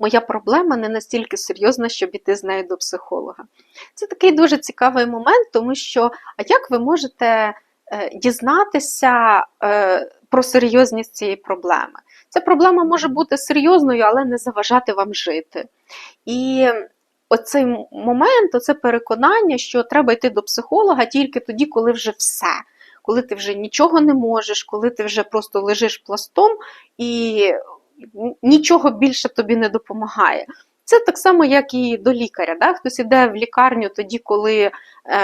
моя проблема не настільки серйозна, щоб іти з нею до психолога. Це такий дуже цікавий момент, тому що а як ви можете е, дізнатися е, про серйозність цієї проблеми? Ця проблема може бути серйозною, але не заважати вам жити. І оцей момент, оце переконання, що треба йти до психолога тільки тоді, коли вже все. Коли ти вже нічого не можеш, коли ти вже просто лежиш пластом і нічого більше тобі не допомагає. Це так само, як і до лікаря. Да? Хтось іде в лікарню тоді, коли е,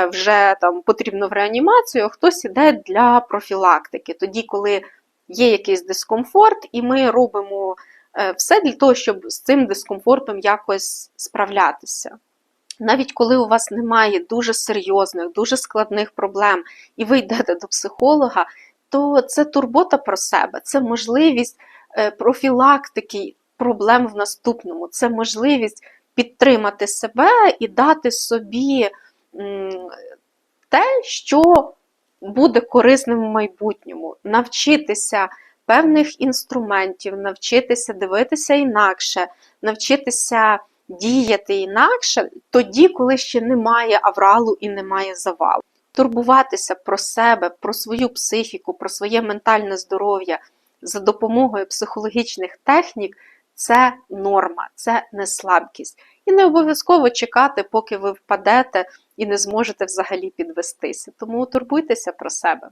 вже там потрібно в реанімацію, а хтось іде для профілактики, тоді, коли є якийсь дискомфорт, і ми робимо е, все для того, щоб з цим дискомфортом якось справлятися. Навіть коли у вас немає дуже серйозних, дуже складних проблем, і ви йдете до психолога, то це турбота про себе, це можливість профілактики проблем в наступному, це можливість підтримати себе і дати собі те, що буде корисним в майбутньому, навчитися певних інструментів, навчитися дивитися інакше, навчитися діяти інакше тоді, коли ще немає авралу і немає завалу. Турбуватися про себе, про свою психіку, про своє ментальне здоров'я за допомогою психологічних технік це норма, це не слабкість. І не обов'язково чекати, поки ви впадете і не зможете взагалі підвестися. Тому турбуйтеся про себе.